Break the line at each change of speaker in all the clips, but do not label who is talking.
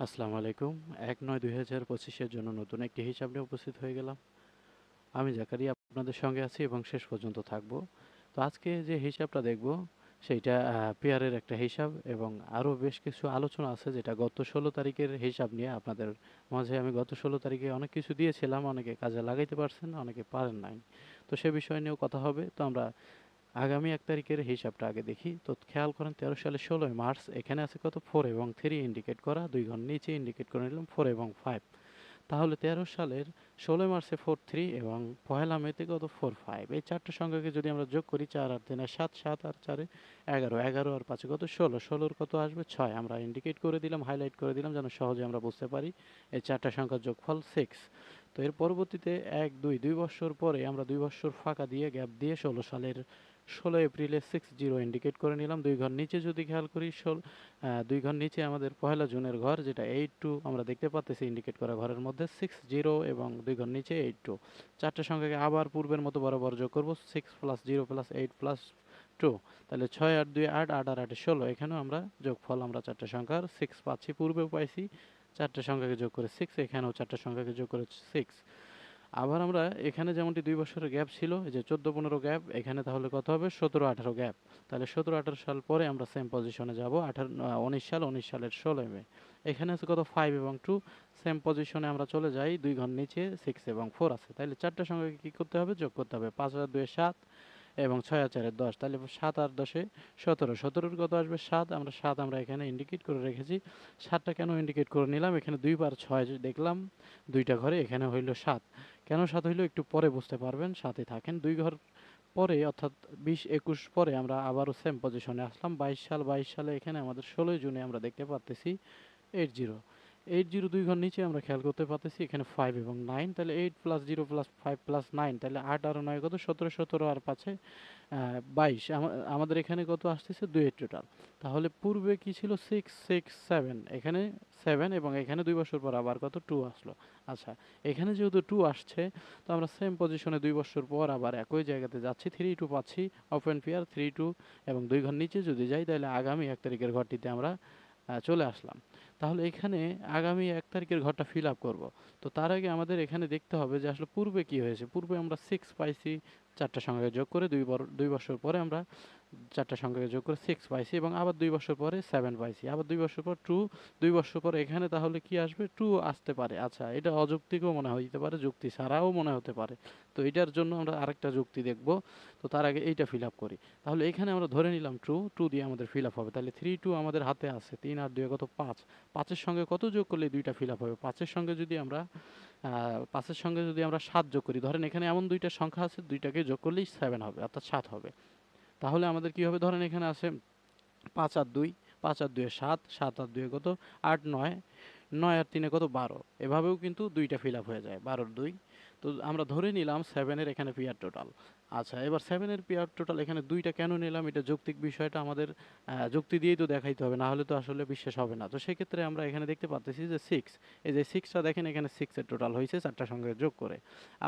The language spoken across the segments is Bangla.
আসসালামু আলাইকুম। এক নয় দুই হাজার পঁচিশের জন্য নতুন একটি হিসাব নিয়ে উপস্থিত হয়ে গেলাম। আমি জাকারিয়া আপনাদের সঙ্গে আছি এবং শেষ পর্যন্ত থাকব। তো আজকে যে হিসাবটা দেখব, সেইটা পেয়ারের একটা হিসাব এবং আরও বেশ কিছু আলোচনা আছে যেটা গত ষোলো তারিখের হিসাব নিয়ে আপনাদের মাঝে আমি গত ষোলো তারিখে অনেক কিছু দিয়েছিলাম, অনেকে কাজে লাগাইতে পারছেন, অনেকে পারেন নাই। তো সে বিষয় নিয়েও কথা হবে। তো আমরা আগামী এক তারিখের হিসাবটা আগে দেখি। তো খেয়াল করেন, তেরো সালে ষোলোই মার্চ, এখানে আছে কত? ফোর এবং থ্রি ইন্ডিকেট করা, দুই ঘর নিচে ইন্ডিকেট করে নিলাম ফোর এবং ফাইভ তাহলে তেরো সালের ষোলোই মার্চে ফোর থ্রি এবং পহেলা মেতে কত? ফোর ফাইভ এই চারটে সংখ্যাকে যদি আমরা যোগ করি, চার আর তিনে সাত সাত আর চারে এগারো। এগারো আর পাঁচে কত? ষোলো। ষোলোর কত আসবে? ছয়। আমরা ইন্ডিকেট করে দিলাম হাইলাইট করে দিলাম, যেন সহজে আমরা বুঝতে পারি এই চারটা সংখ্যার যোগফল সিক্স তো এর পরবর্তীতে এক, দুই দুই বছর পরে আমরা দুই বছর ফাঁকা দিয়ে গ্যাপ দিয়ে ষোলো সালের ষোলো এপ্রিলে সিক্স জিরো ইন্ডিকেট করে নিলাম। দুই ঘর নিচে যদি খেয়াল করি, ষোল দুই ঘর নিচে আমাদের পয়লা জুনের ঘর, যেটা এইট টু আমরা দেখতে পাচ্ছি ইন্ডিকেট করা ঘরের মধ্যে সিক্স জিরো এবং দুই ঘর নিচে এইট টু চারটে সংখ্যাকে আবার পূর্বের মতো বরাবর যোগ করব six plus zero plus eight plus two তাহলে ছয় আট দুই আট আট আর আটে ষোলো, এখানেও আমরা যোগফল আমরা চারটে সংখ্যার সিক্স পাচ্ছি, পূর্বেও পাইছি, চারটে সংখ্যাকে যোগ করে সিক্স এখানেও চারটে সংখ্যাকে যোগ করে সিক্স আবার আমরা এখানে যেমনটি দুই বছরের গ্যাপ ছিল, এই যে চোদ্দ পনেরো গ্যাপ, এখানে তাহলে কত হবে? সতেরো আঠারো গ্যাপ। তাহলে সতেরো আঠারো সাল পরে আমরা সেম পজিশনে যাব, আঠারো উনিশ সাল, উনিশ সালের ষোলো মে। এখানে আছে কত? ফাইভ এবং টু সেম পজিশনে আমরা চলে যাই, দুই ঘর নিচে সিক্স এবং ফোর আছে। তাহলে চারটার সঙ্গে কী করতে হবে? যোগ করতে হবে। পাঁচ হাজার দুয়ে সাত এবং ছয় আর চারের দশ। তাহলে সাত আর দশে সতেরো। সতেরোর কত আসবে? সাত। আমরা সাত আমরা এখানে ইন্ডিকেট করে রেখেছি। সাতটা কেন ইন্ডিকেট করে নিলাম? এখানে দুইবার ছয় দেখলাম, দুইটা ঘরে এখানে হইল সাত। কেন সাত হইল একটু পরে বুঝতে পারবেন, সাথে থাকেন। দুই ঘর পরে, অর্থাৎ বিশ একুশ পরে আমরা আবারও সেম পজিশনে আসলাম। বাইশ সাল, বাইশ সালে এখানে আমাদের ষোলোই জুনে আমরা দেখতে পারতেছি এইট জিরো এইট জিরো দুই ঘর নিচে আমরা খেয়াল করতে পারতেছি, এখানে ফাইভ এবং নাইন তাহলে eight plus zero plus five plus nine তাহলে আট আর নয় কত? সতেরো সতেরো আর পাঁচে বাইশ। আমাদের এখানে কত আসতেছে? দুই টোটাল তাহলে পূর্বে কি ছিল? সিক্স সিক্স সেভেন এখানে সেভেন এবং এখানে দুই বছর পর আবার কত? টু আসলো। আচ্ছা এখানে যেহেতু টু আসছে, তো আমরা সেম পজিশনে দুই বছর পর আবার একই জায়গাতে যাচ্ছি। থ্রি টু পাচ্ছি ওপেন পেয়ার থ্রি টু এবং দুই ঘর নিচে যদি যাই, তাহলে আগামী এক তারিখের ঘরটিতে আমরা চলে আসলাম। তাহলে এখানে আগামী এক তারিখের ঘরটা ফিল আপ করব। তো তার আগে আমাদের এখানে দেখতে হবে যে আসলে পূর্বে কি হয়েছে? পূর্বে আমরা সিক্স পাইছি চারটা সংখ্যাকে যোগ করে দুই দুই বছর পরে আমরা চারটা সংখ্যাকে যোগ করে সিক্স পাইছি এবং আবার দুই বছর পরে সেভেন পাইছি। আবার দুই বছর পর টু দুই বছর পর এখানে তাহলে কি আসবে? টু আসতে পারে। আচ্ছা এটা অযৌক্তিকও মনে হইতে পারে, যুক্তি ছাড়াও মনে হতে পারে। তো এটার জন্য আমরা আরেকটা যুক্তি দেখব। তো তার আগে এইটা ফিল আপ করি। তাহলে এখানে আমরা ধরে নিলাম টু টু দিয়ে আমাদের ফিল আপ হবে। তাহলে থ্রি টু আমাদের হাতে আছে। তিন আর দুই কত পাঁচ। পাঁচের সঙ্গে কত যোগ করলে দুইটা ফিল আপ হবে? পাঁচের সঙ্গে যদি আমরা পাঁচের সঙ্গে যদি আমরা সাত যোগ করি, ধরেন এখানে এমন দুইটা সংখ্যা আছে, দুইটাকে যোগ করলেই সেভেন হবে, অর্থাৎ সাত হবে। তাহলে আমাদের কি হবে? ধরেন এখানে আছে পাঁচ আর দুই, পাঁচ আর দুয়ে সাত সাত আর দুয়ে কত? আট নয় নয় আর তিনে কত? বারো। এভাবেও কিন্তু দুইটা ফিল আপ হয়ে যায়, বারোর দুই। তো আমরা ধরে নিলাম সেভেনের এখানে পিয়ার টোটাল আচ্ছা এবার সেভেনের পেয়ার টোটাল এখানে দুইটা কেন নিলাম? এটা যৌক্তিক বিষয়টা আমাদের যুক্তি দিয়েই তো দেখাইতে হবে না হলে তো আসলে বিশ্বাস হবে না। তো সেক্ষেত্রে আমরা এখানে দেখতে পাচ্ছি যে সিক্স এই যে সিক্সটা দেখেন এখানে সিক্সের টোটাল হয়েছে চারটার সঙ্গে যোগ করে।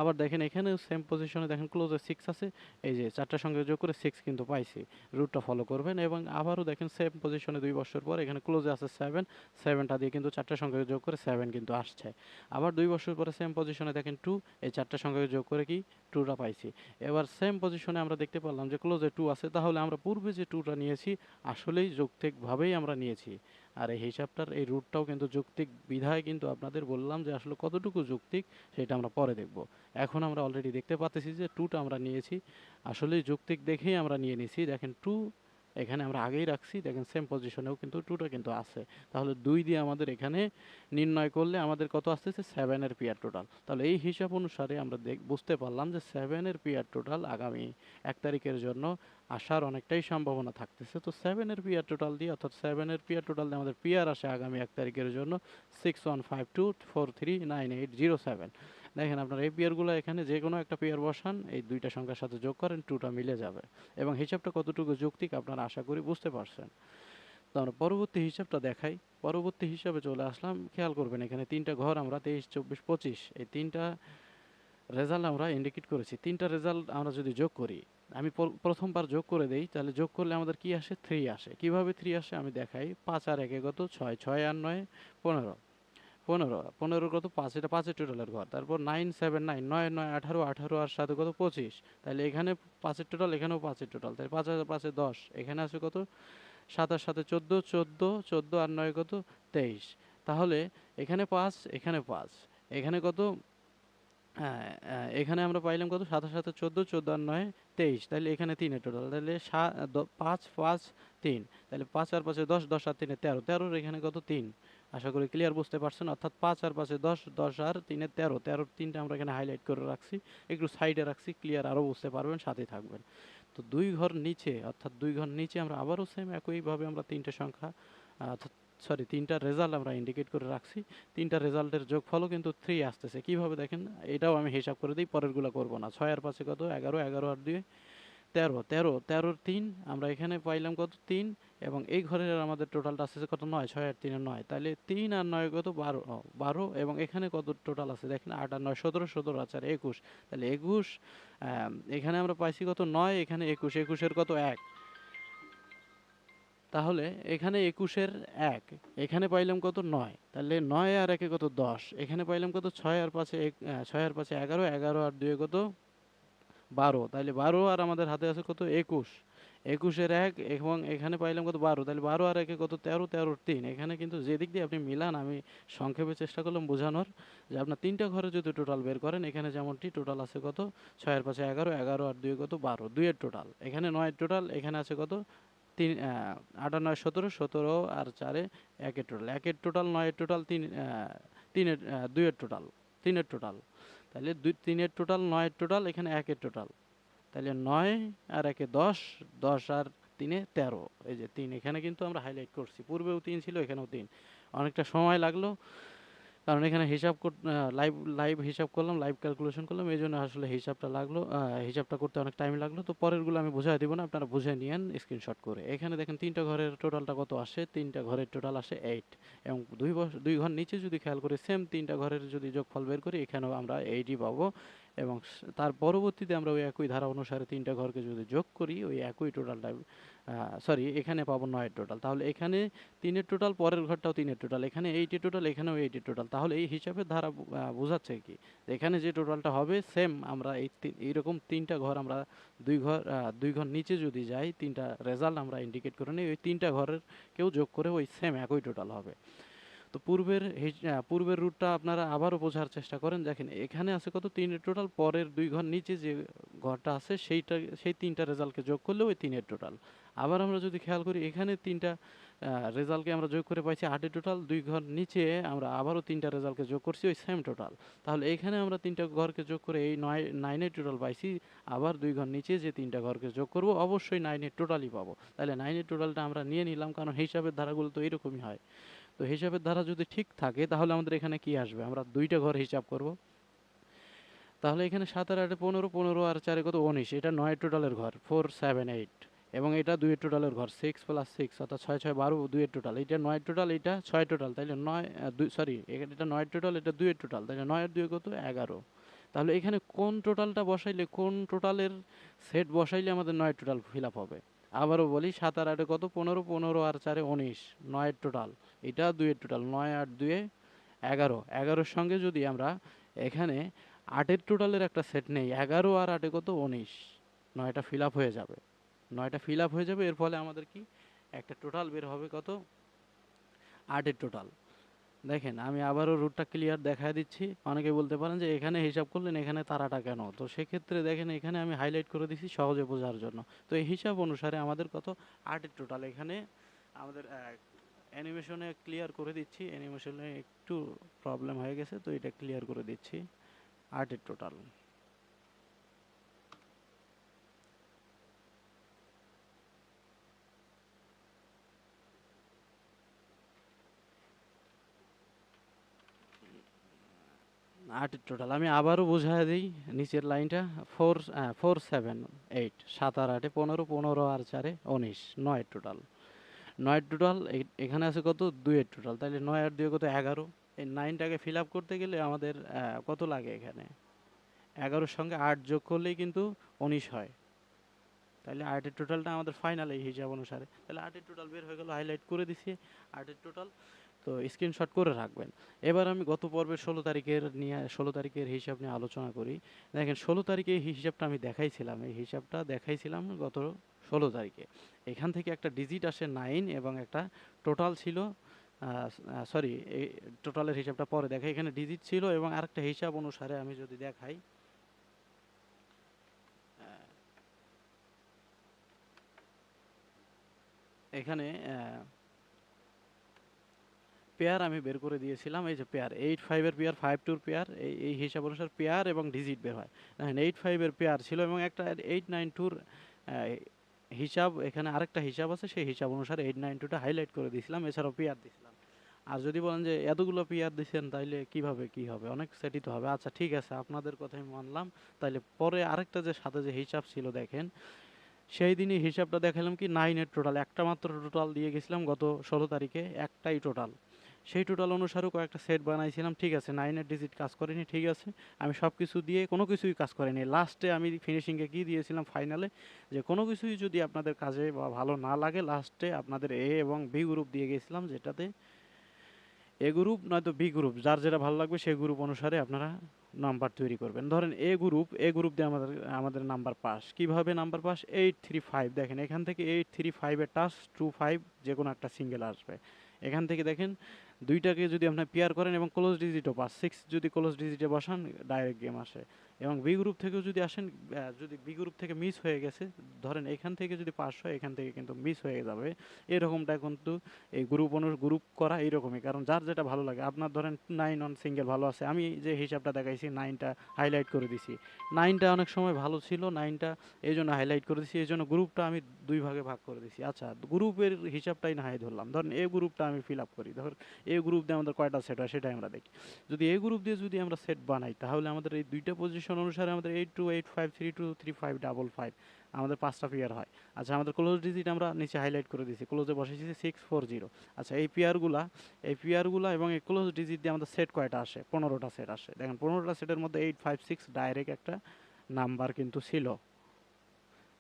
আবার দেখেন এখানেও সেম পজিশনে দেখেন ক্লোজে সিক্স আছে, এই যে চারটার সঙ্গে যোগ করে সিক্স কিন্তু পাইছি। রুটটা ফলো করবেন এবং আবারও দেখেন সেম পজিশনে দুই বছর পর এখানে ক্লোজে আছে সেভেন সেভেনটা দিয়ে কিন্তু চারটার সঙ্গে যোগ করে সেভেন কিন্তু আসছে। আবার দুই বছর পরে সেম পজিশনে দেখেন টু এই চারটার সঙ্গে যোগ করে কি? টুটা পাইছি। এবার সেম পজিশনে আমরা দেখতে পারলাম যে ক্লোজে টু আছে, তাহলে আমরা পূর্বে যে টুটা নিয়েছি, আসলেই যৌক্তিকভাবেই আমরা নিয়েছি। আর এই হিসাবটার, এই রুটটাও কিন্তু যৌক্তিক বিধায় কিন্তু আপনাদের বললাম যে আসলে কতটুকু যৌক্তিক, সেটা আমরা পরে দেখব। এখন আমরা অলরেডি দেখতে পাচ্ছি যে টুটা আমরা নিয়েছি আসলে যৌক্তিক দেখেই আমরা নিয়ে নিয়েছি। দেখেন টু এখানে আমরা আগেই রাখছি। দেখেন সেম পজিশনেও কিন্তু টুটা কিন্তু আছে। তাহলে দুই দিয়ে আমাদের এখানে নির্ণয় করলে আমাদের কত আসতেছে? সেভেনের পিয়ার টোটাল তাহলে এই হিসাব অনুসারে আমরা বুঝতে পারলাম যে সেভেনের পিয়ার টোটাল আগামী এক তারিখের জন্য আসার অনেকটাই সম্ভাবনা থাকতেছে। তো সেভেনের পিয়ার টোটাল দিয়ে, অর্থাৎ সেভেনের পিয়ার টোটাল দিয়ে আমাদের পিয়ার আসে আগামী এক তারিখের জন্য six one five two four three nine eight zero seven দেখেন আপনার এই পেয়ারগুলো এখানে যে কোনো একটা পেয়ার বসান, এই দুইটা সংখ্যার সাথে যোগ করেন টুটা মিলে যাবে। এবং হিসাবটা কতটুকু যৌক্তিক আপনারা আশা করি বুঝতে পারছেন। তো আমরা পরবর্তী হিসাবটা দেখাই। পরবর্তী হিসাবে চলে আসলাম, খেয়াল করবেন এখানে তিনটা ঘর আমরা তেইশ, চব্বিশ, পঁচিশ, এই তিনটা রেজাল্ট আমরা ইন্ডিকেট করেছি। তিনটা রেজাল্ট আমরা যদি যোগ করি আমি প্র- প্রথমবার যোগ করে দেই তাহলে যোগ করলে আমাদের কি আসে? থ্রি আসে। কীভাবে থ্রি আসে? আমি দেখাই। পাঁচ আর একে কত? ছয়। ছয় আর নয় পনেরো। পনেরো। পনেরো কত? পাঁচ। এটা পাঁচের টোটালের ঘর। তারপর নাইন সেভেন নাইন নয় নয় আঠারো আঠারো আর সাথে কত? পঁচিশ। তাহলে এখানে পাঁচের টোটাল এখানেও পাঁচের টোটাল তাহলে পাঁচ হাজার পাঁচে দশ। এখানে আছে কত? সাতাশ সাথে চোদ্দ চোদ্দ চোদ্দ আর নয় কত? তেইশ। তাহলে এখানে পাঁচ এখানে পাঁচ। এখানে কত? হ্যাঁ আহ, এখানে আমরা পাইলাম কত? সাতাশ সাথে চোদ্দ চোদ্দ আর নয় তেইশ, তাহলে এখানে তিনের টোটাল তাহলে পাঁচ পাঁচ, তিন, তাহলে পাঁচ আর পাঁচে দশ দশ আর তিনে তেরো, তেরোর এখানে কত? তিন, আশা করি ক্লিয়ার বুঝতে পারছেন, অর্থাৎ পাঁচ আর পাঁচে দশ দশ আর তিনে তেরো, তেরোর তিনটা আমরা এখানে হাইলাইট করে রাখছি, একটু সাইডে রাখছি ক্লিয়ার আরও বুঝতে পারবেন সাথে থাকবেন। তো দুই ঘর নিচে, অর্থাৎ দুই ঘর নিচে আমরা আবারও সেম একইভাবে আমরা তিনটে সংখ্যা অর্থাৎ সরি তিনটা রেজাল্ট আমরা ইন্ডিকেট করে রাখছি। তিনটা রেজাল্টের যোগফলও কিন্তু থ্রি আসতেছে। কীভাবে দেখেন? এটাও আমি হিসাব করে দিই, পরেরগুলো করব না। ছয় আর পাঁচে কত? এগারো এগারো আর দুই, তেরো। তেরো, তেরোর তিন, আমরা এখানে পাইলাম কত? তিন, এবং এই ঘরের আমাদের টোটালটা আসছে কত? নয়, ছয় আর তিনে নয়। তাহলে তিন আর নয় কত? বারো বারো, এবং এখানে কত টোটাল আছে? দেখেন, আট আর নয়, সতেরো সতেরো আছে আর একুশ। তাহলে একুশ এখানে আমরা পাইছি কত? নয়, এখানে একুশ, একুশের কত? এক। তাহলে এখানে একুশের এক, এখানে পাইলাম কত নয়, তাহলে নয় আর একে কত দশ, এখানে পাইলাম কত ছয় আর পাঁচে ছয় আর পাঁচে এগারো এগারো আর দুয়ে কত বারো, তাহলে বারো আর আমাদের হাতে আছে কত একুশ, একুশের এক এবং এখানে পাইলাম কত বারো, তাহলে বারো আর একে কত তেরো, তেরোর তিন, এখানে কিন্তু যেদিক দিয়ে আপনি মিলান আমি সংক্ষেপে চেষ্টা করলাম বোঝানোর যে আপনার তিনটা ঘরে যদি টোটাল বের করেন, এখানে যেমনটি টোটাল আছে কত ছয়ের পাশে এগারো এগারো আর দুই কত বারো, দুইয়ের টোটাল এখানে নয়ের টোটাল এখানে আছে কত তিন আট, নয়, সতেরো সতেরো আর চারে একের টোটাল একের টোটাল নয়ের টোটাল তিন তিনের দুইয়ের টোটাল তিনের টোটাল তাহলে দুই, তিনের টোটাল নয়ের টোটাল এখানে একের টোটাল তাহলে নয় আর একে দশ দশ আর তিনে তেরো। এই যে তিন এখানে কিন্তু আমরা হাইলাইট করছি। পূর্বেও তিন ছিল, এখানেও তিন। অনেকটা সময় লাগল। কারণ এখানে হিসাব লাইভ লাইভ হিসাব করলাম লাইভ ক্যালকুলেশন করলাম, এই জন্য আসলে হিসাবটা লাগল হিসাবটা করতে অনেক টাইম লাগল। তো পরেরগুলো আমি বুঝাই দিব না, আপনারা বুঝে নিয়েন স্ক্রিনশট করে। এখানে দেখেন তিনটা ঘরের টোটালটা কত আসে? তিনটা ঘরের টোটাল আসে এইট এবং দুই দুই ঘর নিচে যদি খেয়াল করি সেম তিনটা ঘরের যদি যোগফল বের করি, এখানেও আমরা এইটই পাবো এবং তার পরবর্তীতে আমরা ওই একই ধারা অনুসারে তিনটা ঘরকে যদি যোগ করি, ওই একই টোটালটা সরি এখানে পাবো নয়ের টোটাল তাহলে এখানে তিনের টোটাল পরের ঘরটাও তিনের টোটাল এখানে এইটের টোটাল এখানেও এইটের টোটাল তাহলে এই হিসাবে ধারা বোঝাচ্ছে কি? এখানে যে টোটালটা হবে সেম আমরা এই এইরকম তিনটা ঘর আমরা দুই ঘর দুই ঘর নিচে যদি যাই, তিনটা রেজাল্ট আমরা ইন্ডিকেট করে নিই, ওই তিনটা ঘরের কেউ যোগ করে ওই সেম একই টোটাল হবে। তো পূর্বের পূর্বের রুটটা আপনারা আবারও বোঝার চেষ্টা করেন। দেখেন, এখানে আছে কত? তিনের টোটাল পরের দুই ঘর নিচে যে ঘরটা আছে, সেইটা, সেই তিনটা রেজাল্টকে যোগ করলে ওই তিনের টোটাল আবার আমরা যদি খেয়াল করি, এখানে তিনটা রেজাল্টকে আমরা যোগ করে পাইছি আটের টোটাল দুই ঘর নিচে আমরা আবারও তিনটা রেজাল্টকে যোগ করছি ওই সেম টোটাল তাহলে এখানে আমরা তিনটা ঘরকে যোগ করে এই নয় নাইনের টোটাল পাইছি, আবার দুই ঘর নিচে যে তিনটা ঘরকে যোগ করব, অবশ্যই নাইনের টোটালই পাবো। তাহলে নাইনের টোটালটা আমরা নিয়ে নিলাম, কারণ হিসাবের ধারাগুলো তো এরকমই হয়। তো হিসাবের ধারা যদি ঠিক থাকে, তাহলে আমাদের এখানে কি আসবে? আমরা দুইটা ঘর হিসাব করব। তাহলে এখানে সাত আর আটে পনেরো পনেরো আর চারে কত? উনিশ। এটা নয় টোটালের ঘর ফোর সেভেন এইট এবং এটা দুইয়ের টোটালের ঘর সিক্স প্লাস সিক্স অর্থাৎ ছয় ছয় বারো দুইয়ের টোটাল এটা নয় টোটাল এটা ছয় টোটাল তাইলে নয় দুই সরি এটা নয় টোটাল এটা দুইয়ের টোটাল তাইলে নয়ের দুই কত? এগারো। তাহলে এখানে কোন টোটালটা বসাইলে, কোন টোটালের সেট বসাইলে আমাদের নয় টোটাল ফিল আপ হবে? আবারও বলি, সাত আর আটে কত? পনেরো পনেরো আর চারে উনিশ, নয়ের টোটাল এটা দুইয়ের টোটাল নয় আট দুয়ে এগারো। এগারোর সঙ্গে যদি আমরা এখানে আটের টোটালের একটা সেট নেই, এগারো আর আটে কত? উনিশ। নয়টা ফিল আপ হয়ে যাবে। নয়টা ফিল আপ হয়ে যাবে, এর ফলে আমাদের কি? একটা টোটাল বের হবে কত? আটের টোটাল দেখেন, আমি আবারও রুটটা ক্লিয়ার দেখায় দিচ্ছি। অনেকে বলতে পারেন যে, এখানে হিসাব করলেন, এখানে তারাটা কেন? তো সেক্ষেত্রে দেখেন, এখানে আমি হাইলাইট করে দিচ্ছি সহজে বোঝার জন্য। তো এই হিসাব অনুসারে আমাদের কত? আটের টোটাল এখানে আমাদের অ্যানিমেশনে ক্লিয়ার করে দিচ্ছি। অ্যানিমেশনে একটু প্রবলেম হয়ে গেছে, তো এটা ক্লিয়ার করে দিচ্ছি। আটের টোটাল আটের টোটাল আমি আবারও বোঝায় দিই নিচের লাইনটা। ফোর ফোর সেভেন এইট সাত আর আটে পনেরো পনেরো আর চারে উনিশ, নয় টোটাল নয় টোটাল এখানে আছে কত? দুইয়ের টোটাল তাহলে নয় আর দুয়ে কত? এগারো। এই নাইনটাকে ফিল আপ করতে গেলে আমাদের কত লাগে এখানে? এগারোর সঙ্গে আট যোগ করলেই কিন্তু উনিশ হয়। তাহলে আর্টের টোটালটা আমাদের ফাইনাল এই হিসাব অনুসারে। তাহলে আর্টের টোটাল বের হয়ে গেল হাইলাইট করে দিছি। আর্টের টোটাল তো স্ক্রিনশট করে রাখবেন। এবার আমি গত পর্বের ষোলো তারিখের নিয়ে, ষোলো তারিখের হিসাব নিয়ে আলোচনা করি। দেখেন, ষোলো তারিখে হিসাবটা আমি দেখাইছিলাম। এই হিসাবটা দেখাইছিলাম গত ষোলো তারিখে। এখান থেকে একটা ডিজিট আসে নাইন এবং একটা টোটাল ছিল সরি এই টোটালের হিসাবটা পরে দেখাই। এখানে ডিজিট ছিল এবং আরেকটা হিসাব অনুসারে আমি যদি দেখাই এখানে পেয়ার আমি বের করে দিয়েছিলাম, এই যে পেয়ার এইট ফাইভের পেয়ার ফাইভ টুর পেয়ার, এই এই হিসাব অনুসার পেয়ার এবং ডিজিট বের হয়। এইট ফাইভের পেয়ার ছিল এবং একটা এইট নাইন টুর হিসাব, এখানে আরেকটা হিসাব আছে, সেই হিসাব অনুসারে এইট নাইন টুটা হাইলাইট করে দিয়েছিলাম, এছাড়াও পেয়ার দিয়েছিলাম। আর যদি বলেন যে এতগুলো পেয়ার দিচ্ছেন তাইলে কীভাবে কি হবে? অনেক সেটি তো হবে। আচ্ছা ঠিক আছে, আপনাদের কথাই মানলাম। তাইলে পরে আরেকটা যে, সাথে যে হিসাব ছিল, দেখেন, সেই দিনই হিসাবটা দেখালাম কি নাইনের টোটাল একটা মাত্র টোটাল দিয়ে গেছিলাম গত ষোলো তারিখে, একটাই টোটাল সেই টোটাল অনুসারেও কয়েকটা সেট বানাইছিলাম, ঠিক আছে নাইনের ডিজিট কাজ করেনি, ঠিক আছে, আমি সব কিছু দিয়ে কোনো কিছুই কাজ করেনি। লাস্টে আমি ফিনিশিংয়ে কী দিয়েছিলাম ফাইনালে যে কোনো কিছুই যদি আপনাদের কাজে বা ভালো না লাগে লাস্টে আপনাদের এ এবং বি গ্রুপ দিয়ে গেছিলাম, যেটাতে এ গ্রুপ নয়তো বি গ্রুপ যার যেটা ভালো লাগবে সেই গ্রুপ অনুসারে আপনারা নাম্বার তৈরি করবেন। ধরেন এ গ্রুপ এ গ্রুপ দিয়ে আমাদের আমাদের নাম্বার পাস কীভাবে number pass eight three five দেখেন, এখান থেকে এইট থ্রি ফাইভের টাস টু ফাইভ যে কোনো একটা সিঙ্গেল আসবে। এখান থেকে দেখেন দুইটাকে যদি আপনি পেয়ার করেন এবং ক্লোজ ডিজিটও পাস সিক্স যদি ক্লোজ ডিজিটে বসান ডাইরেক্ট গেম আসে। এবং বি গ্রুপ থেকেও যদি আসেন যদি বি গ্রুপ থেকে মিস হয়ে গেছে, ধরেন এখান থেকে যদি পাস হয়, এখান থেকে কিন্তু মিস হয়ে যাবে। এরকমটা কিন্তু এই গ্রুপ অনু, গ্রুপ করা এইরকমই, কারণ যার যেটা ভালো লাগে। আপনার ধরেন নাইন অন সিঙ্গেল ভালো আছে। আমি যে হিসাবটা দেখাইছি নাইনটা হাইলাইট করে দিছি। নাইনটা অনেক সময় ভালো ছিল নাইনটা এই জন্য হাইলাইট করে দিছি, এই জন্য গ্রুপটা আমি দুই ভাগে ভাগ করে দিছি। আচ্ছা গ্রুপের হিসাবটাই না হাই ধরলাম। ধরেন এই গ্রুপটা আমি ফিল আপ করি। ধর এই গ্রুপ দিয়ে আমাদের কয়টা সেট হয়, সেটাই আমরা দেখি। যদি এই গ্রুপ দিয়ে যদি আমরা সেট বানাই, তাহলে আমাদের এই দুইটা পজিশন অনুসারে আমাদের eight two eight five three two three five double five আমাদের পাঁচটা পেয়ার হয়। আচ্ছা আমাদের ক্লোজ ডিজিট আমরা নিচে হাইলাইট করে দিয়েছি। ক্লোজে বসেছি সিক্স ফোর জিরো আচ্ছা এই পেয়ারগুলা এই পেয়ারগুলা এবং এই ক্লোজ ডিজিট দিয়ে আমাদের সেট কয়টা আসে? পনেরোটা সেট আসে। দেখেন, পনেরোটা সেটের মধ্যে এইট ফাইভ সিক্স ডাইরেক্ট একটা নাম্বার কিন্তু ছিল।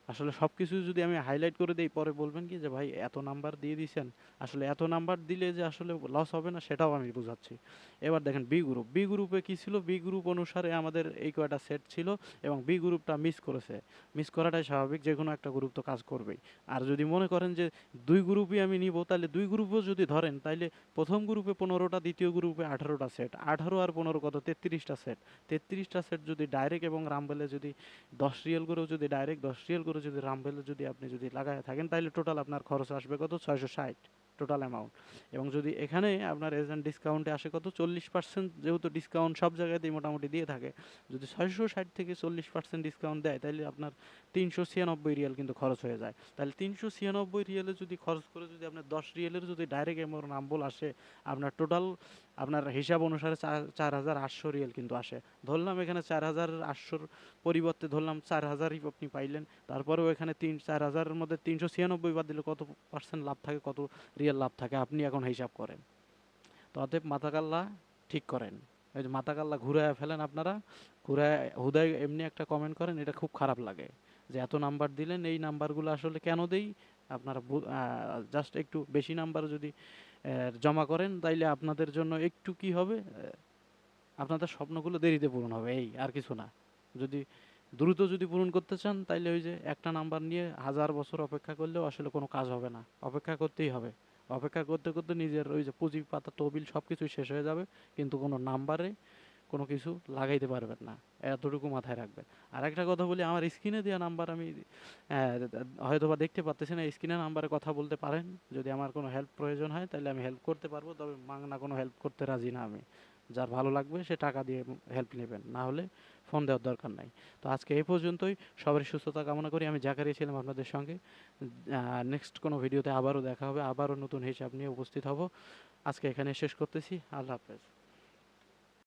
আসলে সব কিছু যদি আমি হাইলাইট করে দিই, পরে বলবেন কি যে, ভাই, এত নাম্বার দিয়ে দিয়েছেন আসলে এত নাম্বার দিলে যে আসলে লস হবে না, সেটাও আমি বুঝাচ্ছি। এবার দেখেন বি গ্রুপ বি গ্রুপে কী ছিল? বি গ্রুপ অনুসারে আমাদের এই কয়টা সেট ছিল এবং বি গ্রুপটা মিস করেছে। মিস করাটাই স্বাভাবিক, যে কোনো একটা গ্রুপ তো কাজ করবেই। আর যদি মনে করেন যে, দুই গ্রুপই আমি নিব, তাহলে দুই গ্রুপও যদি ধরেন, তাহলে প্রথম গ্রুপে পনেরোটা, দ্বিতীয় গ্রুপে আঠারোটা সেট আঠারো আর পনেরো কত? তেত্রিশটা সেট তেত্রিশটা সেট যদি ডাইরেক্ট এবং রামবেলে যদি দশ রিয়েল করেও যদি ডাইরেক্ট দশ রিয়েল করে যদি রামবেলে যদি আপনি যদি লাগায় থাকেন তাহলে টোটাল আপনার খরচ আসবে কত? ছয়শো ষাট। টোটাল অ্যামাউন্ট এবং যদি এখানে আপনার এজেন্ট ডিসকাউন্টে আসে কত? চল্লিশ পার্সেন্ট যেহেতু ডিসকাউন্ট সব জায়গাতেই মোটামুটি দিয়ে থাকে। যদি ছয়শো ষাট থেকে চল্লিশ পার্সেন্ট ডিসকাউন্ট দেয় তাহলে আপনার তিনশো ছিয়ানব্বই রিয়াল কিন্তু খরচ হয়ে যায়। তাহলে তিনশো ছিয়ানব্বই রিয়ালে যদি খরচ করে যদি আপনার দশ রিয়েলের যদি ডাইরেক্ট এমন নাম্বল আসে, আপনার টোটাল আপনার হিসাব অনুসারে চার হাজার আটশো রিয়েল কিন্তু আসে। ধরলাম এখানে চার হাজার আটশোর পরিবর্তে ধরলাম চার হাজারই আপনি পাইলেন। তারপরেও এখানে তিন, চার হাজারের মধ্যে তিনশো ছিয়ানব্বই বাদ দিলে কত পার্সেন্ট লাভ থাকে, কত রিয়েল লাভ থাকে, আপনি এখন হিসাব করেন। তো অতএব মাথাকাল্লা ঠিক করেন। ওই যে মাথাকাল্লা ঘুরায় ফেলেন আপনারা ঘুরায় হুদায় এমনি একটা কমেন্ট করেন, এটা খুব খারাপ লাগে। যে এত নাম্বার দিলেন, এই নাম্বারগুলো আসলে কেন দেই? আপনারা জাস্ট একটু বেশি নাম্বার যদি জমা করেন, তাইলে আপনাদের জন্য একটু কি হবে? আপনাদের স্বপ্নগুলো দেরিতে পূরণ হবে, এই আর কিছু না। যদি দ্রুত যদি পূরণ করতে চান, তাইলে ওই যে একটা নাম্বার নিয়ে হাজার বছর অপেক্ষা করলেও আসলে কোনো কাজ হবে না। অপেক্ষা করতেই হবে। অপেক্ষা করতে করতে নিজের ওই যে পুঁজি, পাতা, তহবিল সব কিছুই শেষ হয়ে যাবে, কিন্তু কোনো নাম্বারে কোনো কিছু লাগাইতে পারবেন না। এতটুকু মাথায় রাখবেন। আর একটা কথা বলি, আমার স্ক্রিনে দেওয়া নাম্বার আমি হয়তো বা দেখতে পাচ্তেছি না স্ক্রিনে নাম্বারে কথা বলতে পারেন। যদি আমার কোনো হেল্প প্রয়োজন হয়, তাহলে আমি হেল্প করতে পারব, তবে মাংনা কোনো হেল্প করতে রাজি না আমি। যার ভালো লাগবে সে টাকা দিয়ে হেল্প নেবেন। না হলে ফোন দেওয়ার দরকার নাই। তো আজকে এই পর্যন্তই। সবারই সুস্থতা কামনা করি। আমি জাকারি ছিলাম আপনাদের সঙ্গে। নেক্সট কোনো ভিডিওতে আবারও দেখা হবে। আবারও নতুন হিসাব নিয়ে উপস্থিত হব। আজকে এখানে শেষ করতেছি। আল্লাহ হাফেজ।